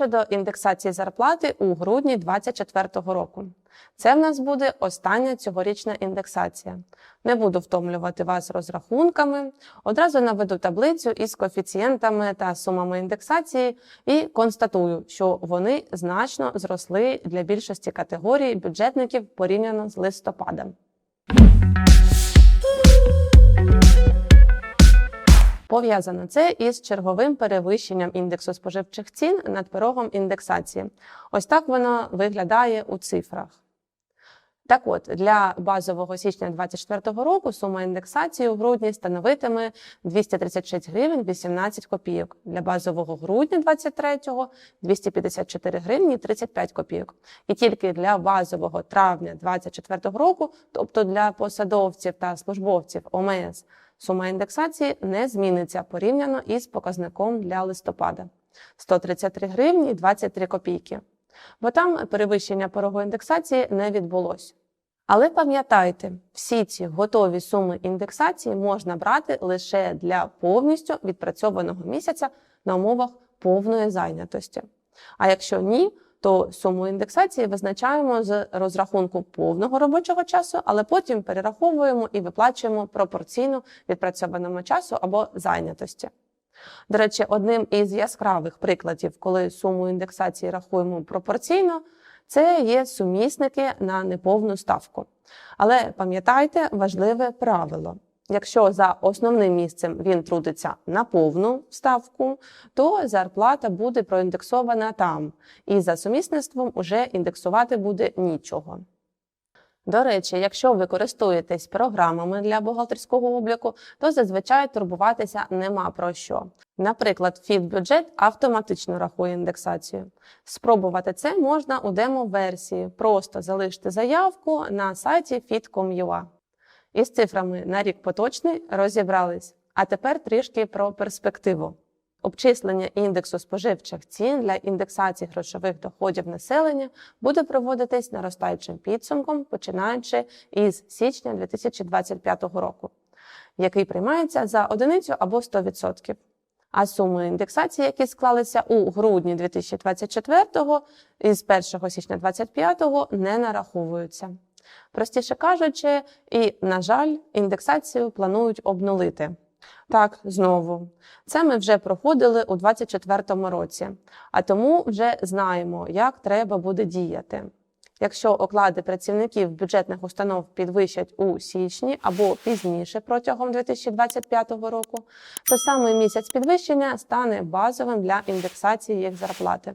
щодо індексації зарплати у грудні 2024 року. Це в нас буде остання цьогорічна індексація. Не буду втомлювати вас розрахунками. Одразу наведу таблицю із коефіцієнтами та сумами індексації і констатую, що вони значно зросли для більшості категорій бюджетників порівняно з листопадом. Пов'язано це із черговим перевищенням індексу споживчих цін над порогом індексації. Ось так воно виглядає у цифрах. Так от, для базового січня 2024 року сума індексації у грудні становитиме 236 гривень 18 копійок. Для базового грудня 2023 – 254 гривні 35 копійок. І тільки для базового травня 2024 року, тобто для посадовців та службовців ОМС, сума індексації не зміниться порівняно із показником для листопада 133 гривні 23 копійки. Бо там перевищення порогу індексації не відбулось. Але пам'ятайте, всі ці готові суми індексації можна брати лише для повністю відпрацьованого місяця на умовах повної зайнятості. А якщо ні, то суму індексації визначаємо з розрахунку повного робочого часу, але потім перераховуємо і виплачуємо пропорційно відпрацьованому часу або зайнятості. До речі, одним із яскравих прикладів, коли суму індексації рахуємо пропорційно, це є сумісники на неповну ставку. Але пам'ятайте важливе правило. Якщо за основним місцем він трудиться на повну ставку, то зарплата буде проіндексована там, і за сумісництвом уже індексувати буде нічого. До речі, якщо ви користуєтесь програмами для бухгалтерського обліку, то зазвичай турбуватися нема про що. Наприклад, FitBudget автоматично рахує індексацію. Спробувати це можна у демо-версії. Просто залиште заявку на сайті fit.com.ua. Із цифрами на рік поточний розібрались. А тепер трішки про перспективу. Обчислення індексу споживчих цін для індексації грошових доходів населення буде проводитись наростаючим підсумком, починаючи із січня 2025 року, який приймається за одиницю або 100%. А суми індексації, які склалися у грудні 2024 із 1 січня 2025 не нараховуються. Простіше кажучи, і, на жаль, індексацію планують обнулити. Так, знову. Це ми вже проходили у 2024 році, а тому вже знаємо, як треба буде діяти. Якщо оклади працівників бюджетних установ підвищать у січні або пізніше протягом 2025 року, то саме місяць підвищення стане базовим для індексації їх зарплати.